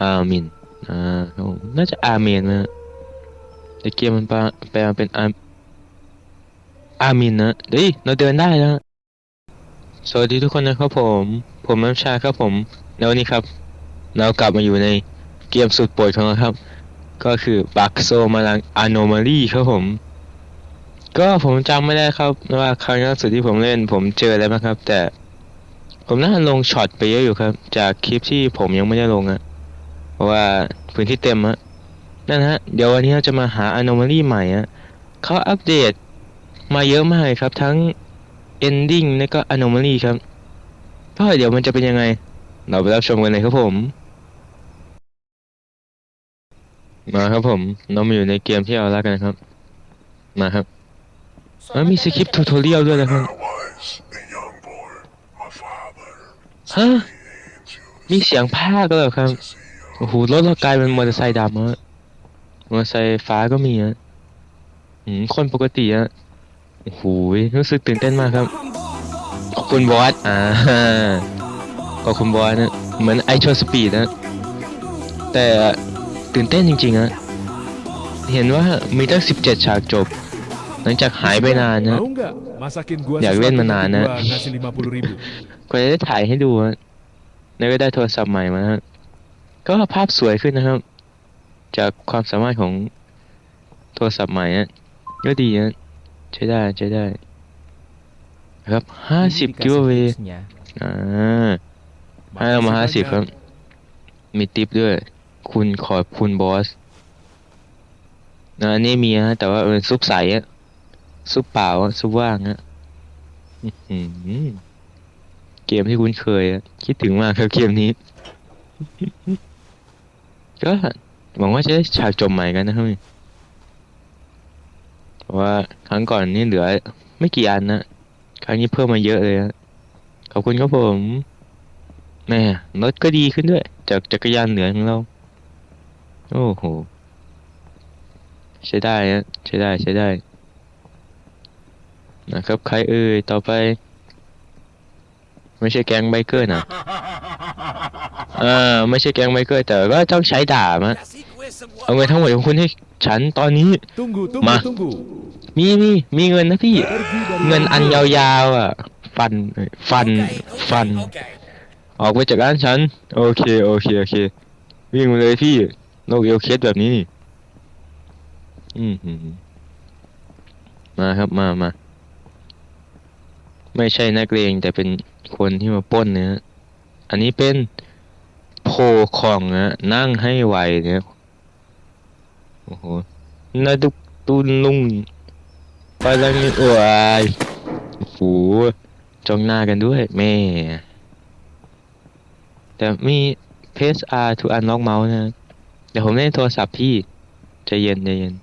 อามินอ่าครับผมน่าจะอาเมนนะแต่เกมมันแปลแปลมาเป็นอาอามินนะเฮ้ยเราเดินได้แล้วสวัสดีทุกคนนะครับผม ผมน้ำชาครับผม แล้ววันนี้ครับ เรากลับมาอยู่ในเกมสุดโปรดของเราครับ ก็คือบักโซมาลังอ n o m a l y ครับผม ก็ผมจำไม่ได้ครับว่าครั้งล่าสุดที่ผมเล่น ผมเจออะไรบ้างครับ แต่ ผมน่าจะลงช็อตไปเยอะอยู่ครับ จากคลิปที่ผมยังไม่ได้ลงอะ เพราะว่าพื้นที่เต็มอะนั่นฮะ เดี๋ยววันนี้เราจะมาหา anomaly ใหม่อะเขาอัปเดตมาเยอะมากเลยครับ ทั้ง ending และก็ anomaly ครับก็เดี๋ยวมันจะเป็นยังไง เราไปรับชมกันเลยครับผม มาครับผมเรามาอยู่ในเกมที่เรารักกันนะครับ มาครับมันมีสคริปต์ทูทอเรียลด้วยนะครับฮะมีเสียงภาคก็เหรอครับ โอ้โหรถเรากลายเป็นมอเตอร์ไซค์ดำฮะมอเตอร์ไซค์ฟ้าก็มีฮะอืมคนปกติฮะโอ้โหรู้สึกตื่นเต้นมากครับขอบคุณบอสอ่าขอบคุณบอสนะเหมือนไอโชสปีดนะแต่ตื่นเต้นจริงๆฮะเห็นว่ามีตั้ง17ฉากจบ หลังจากหายไปนานนะ Mau nggak masakin gua Ya, sesuatu Glenn tapi menana. gua ngasih 50 ribu กว่าจะได้ถ่ายให้ดูฮะแล้วก็ได้โทรศัพท์ใหม่มาฮะ ก็ภาพสวยขึ้นนะครับ จากความสามารถของโทรศัพท์ใหม่ฮะก็ดีฮะใช้ได้ใช้ได้ ครับห้าสิบ Ini กิโล dikasih เว tipsnya. อ่าให้เรามาห้าสิบครับ มีติปด้วย คุณขอบคุณบอสนะอันนี้มีฮะแต่ว่าเป็นซุปใสอะซุปเปล่าอะซุปว่างฮะอื้อหือเกมที่คุ้นเคยอะคิดถึงมากครับเกมนี้ ก็หวังว่าจะได้ฉากจบใหม่กันนะครับเพราะว่าครั้งก่อนนี่เหลือไม่กี่อันนะครั้งนี้เพิ่มมาเยอะเลยฮะขอบคุณครับผมแม่รถก็ดีขึ้นด้วย จากจักรยานเหลือของเรา โอ้โหใช้ได้ฮะใช้ได้ใช้ได้นะครับใครเอ่ยต่อไป ไม่ใช่แก๊งไบเกอร์นะอ่าไม่ใช่แก๊งไบเกอร์แต่ก็ต้องใช้ดาบอะเอาเงินทั้งหมดของคุณให้ฉันตอนนี้ Tunggu, tunggu, Ma. tunggu. มีมีมีเงินนะพี่ Pergi dari เงินอัน rumah ย gua. าวๆอะ ฟันเอ้ยฟันฟัน ออกไปจากร้านฉัน โอเคโอเคโอเค วิ่งมาเลยพี่โรคเอลเคสแบบนี้นี่อืมหือมาครับมามา ไม่ใช่นักเลงแต่เป็นคนที่มาป้นเนี่ยอันนี้เป็นโพของนะนั่งให้ไวเนี่ยโอ้โหนาดุกตุนลุงไปแล้วนี่โอ้ยโอ้โหจ้องหน้ากันด้วยแม่ แต่มี Press R to unlock mouse นะ เดี๋ยวผมเล่นโทรศัพท์พี่ใจเย็นใจเย็น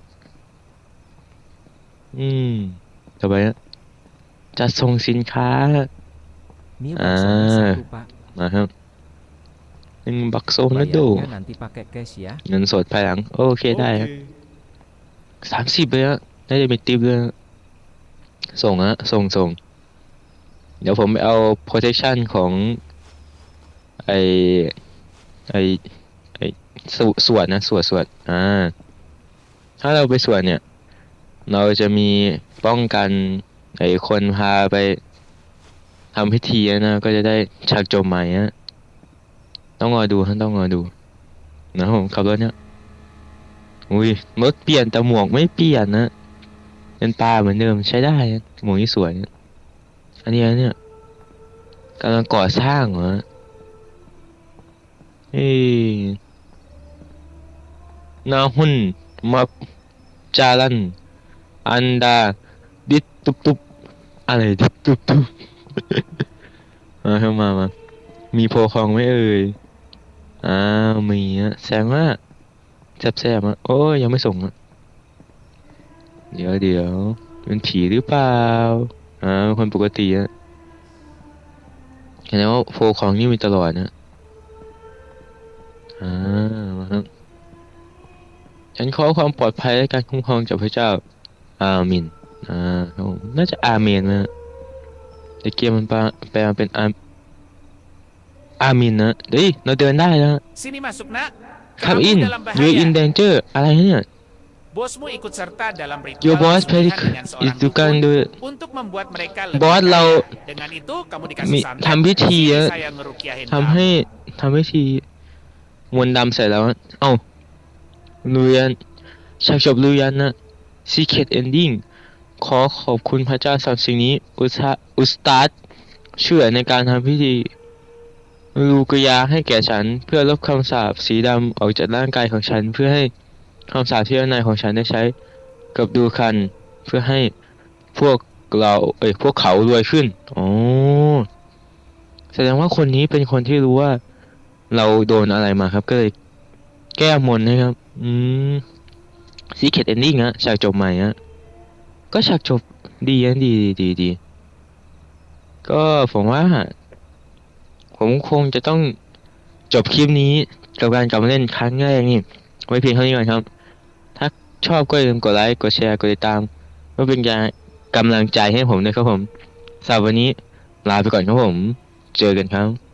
อืมต่อไปนะ จัดส่งสินค้า Ini Ah. baksonya satu pak. มาครับ หนึ่งบักโซนะดู Bayarnya nanti pakai cash ya. เงินสดภายหลัง โอเคได้ครับ Oke. สามสิบเลยอะน่าจะมีติปด้วยนะส่งอะส่งส่ง เดี๋ยวผมไปเอา protection ของ ไอไอไอสวสวดนะ สวดสวดอ่า ถ้าเราไปสวดเนี่ย เราจะมีป้องกัน ไอคนพาไปทำพิธีนะ ก็จะได้ฉากจบใหม่นะต้องรอดูฮะต้องรอดูนะผมขับรถเนี่ยอุ้ยรถเปลี่ยนแต่หมวกไม่เปลี่ยนนะเป็นปลาเหมือนเดิมใช้ได้นะหมวกนี่สวยนะอันนี้เนี่ยกำลังก่อสร้างเหรอเอ้นาหุนมาจารันอันดาดิตุบตุบ อะไรดิดตุบตุบมาเข้ามามา มีโพคองไหมเอ่ย อ้าวมีอะแสดงว่าแซบๆอะโอ้ยยังไม่ส่งอะ เดี๋ยวเดี๋ยวเป็นผีหรือเปล่า อ่าเป็นคนปกติอะแสดงว่าโฟของนี่มีตลอดนะ อ่ามาครับฉันขอความปลอดภัยและการคุ้มครองจากพระเจ้า อาเมน อ่าครับผมน่าจะอาเมนนะแต่เกมมันแปลแปลมาเป็นอาอามินนะเฮ้ยเราเดินได้แล้ว Sini masuk nak. come Kamu in dalam you in bahaya. danger อะไรเนี่ย Bosmu ikut serta dalam ritual your boss very pesugihan dengan seorang itu kan dukun do untuk membuat mereka lebih Bos kaya. lau- Dengan itu kamu มี dikasih santet. ทำพิธี Sini อะ saya ngerukiahin ทำ kamu. ให้ทำพิธีมนต์ดำเสร็จแล้วอะเอ้าลุยันฉากจบลุยันนะ secret ending ขอขอบคุณพระเจ้าสำหรับสิ่งนี้ อุสาอุสตาร์เชื่อในการทำพิธีลูกยาให้แก่ฉันเพื่อลบคำสาปสีดำออกจากร่างกายของฉัน เพื่อให้คำสาปที่ด้านในของฉันได้ใช้กับดูคัน เพื่อให้พวกเราเอ้ยพวกเขารวยขึ้นอ๋อแสดงว่าคนนี้เป็นคนที่รู้ว่า เราโดนอะไรมาครับ ก็เลยแก้มนนะครับ อืมซีเคทเอนดิ้งอะฉากจบใหม่อะ ก็ฉากจบดีนะดีดีดีดีก็ผมว่า ผมคงจะต้องจบคลิปนี้กับการกลับมาเล่นครั้งแรกนี่ไว้เพียงเท่านี้ก่อนครับ ถ้าชอบก็อย่าลืมกดไลค์กดแชร์กดติดตามเพื่อเป็นการกำลังใจให้ผมด้วยครับผมสำหรับวันนี้ลาไปก่อนครับผม เจอกันครับ